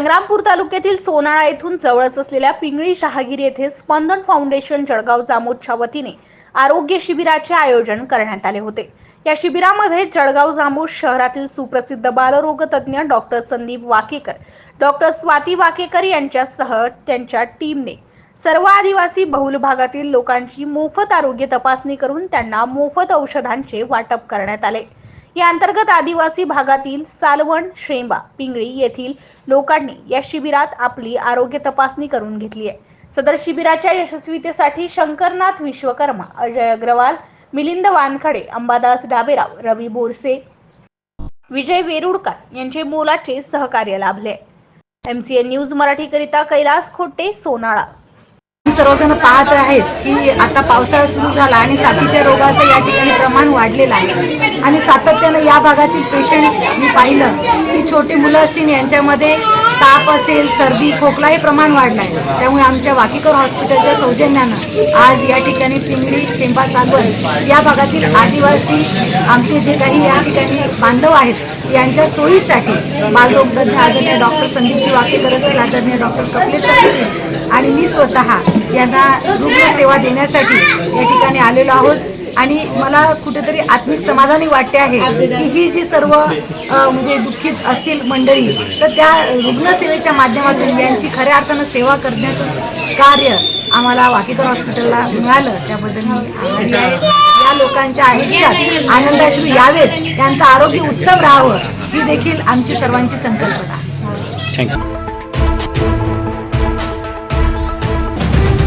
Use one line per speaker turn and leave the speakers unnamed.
संग्रामपूर तालुक्यातील सोनाळा येथून जवळच असलेल्या पिंगळी शहागिरी येथे स्पंदन फाउंडेशन जळगाव जामोदच्या वतीने आरोग्य शिबिराचे आयोजन करण्यात आले होते. या शिबिरामध्ये जळगाव जामोद शहरातील सुप्रसिद्ध बालरोग तज्ज्ञ डॉक्टर संदीप वाकेकर डॉक्टर स्वाती वाकेकर यांच्यासह त्यांच्या टीमने सर्व आदिवासी बहुल भागातील लोकांची मोफत आरोग्य तपासणी करून त्यांना मोफत औषधांचे वाटप करण्यात आले. या अंतर्गत आदिवासी भागातील सालवण श्रेंबा पिंगळी येथील लोकांनी या शिबिरात आपली आरोग्य तपासणी करून घेतली आहे. सदर शिबिराच्या यशस्वीतेसाठी शंकरनाथ विश्वकर्मा अजय अग्रवाल मिलिंद वानखडे अंबादास डाबेराव रवी बोरसे विजय वेरुडकर यांचे मोलाचे सहकार्य लाभले. एमसीएन न्यूज मराठीकरिता कैलास खोटे सोनाळा.
सर्वजण पाहत आहेत की आता पावसाळा सुरू झाला आणि साथीच्या रोगाचं या ठिकाणी प्रमाण वाढलेलं आहे. आणि सातत्यानं या भागातील पेशंट्स मी पाहिलं की छोटी मुलं असतील यांच्यामध्ये ताप असेल सर्दी खोकला हे प्रमाण वाढलं आहे. त्यामुळे आमच्या वाकीकर हॉस्पिटलच्या सौजन्यानं आज या ठिकाणी पिंगळी शेंबा सागवण या भागातील आदिवासी आमचे जे काही या ठिकाणी बांधव आहेत यांच्या सोयीसाठी बालरोगतज्ञ आदरणीय डॉक्टर संदीपजी वाकेकर असतील आदरणीय डॉक्टर कपिल आणि मी स्वतः यांना रुग्ण सेवा देण्यासाठी या ठिकाणी आलेलो आहोत. आणि मला कुठेतरी आत्मिक समाधानी वाटते आहे की ही जी सर्व म्हणजे दुःखित असतील मंडळी तर त्या रुग्णसेवेच्या माध्यमातून यांची खऱ्या अर्थानं सेवा करण्याचं कार्य आम्हाला वाकेकर हॉस्पिटलला मिळालं. त्याबद्दल मी आभारी आहे. या लोकांच्या आयुष्यात आनंदाश्रू यावेत. त्यांचं आरोग्य उत्तम राहावं ही देखील आमची सर्वांची संकल्पना
थँक्यू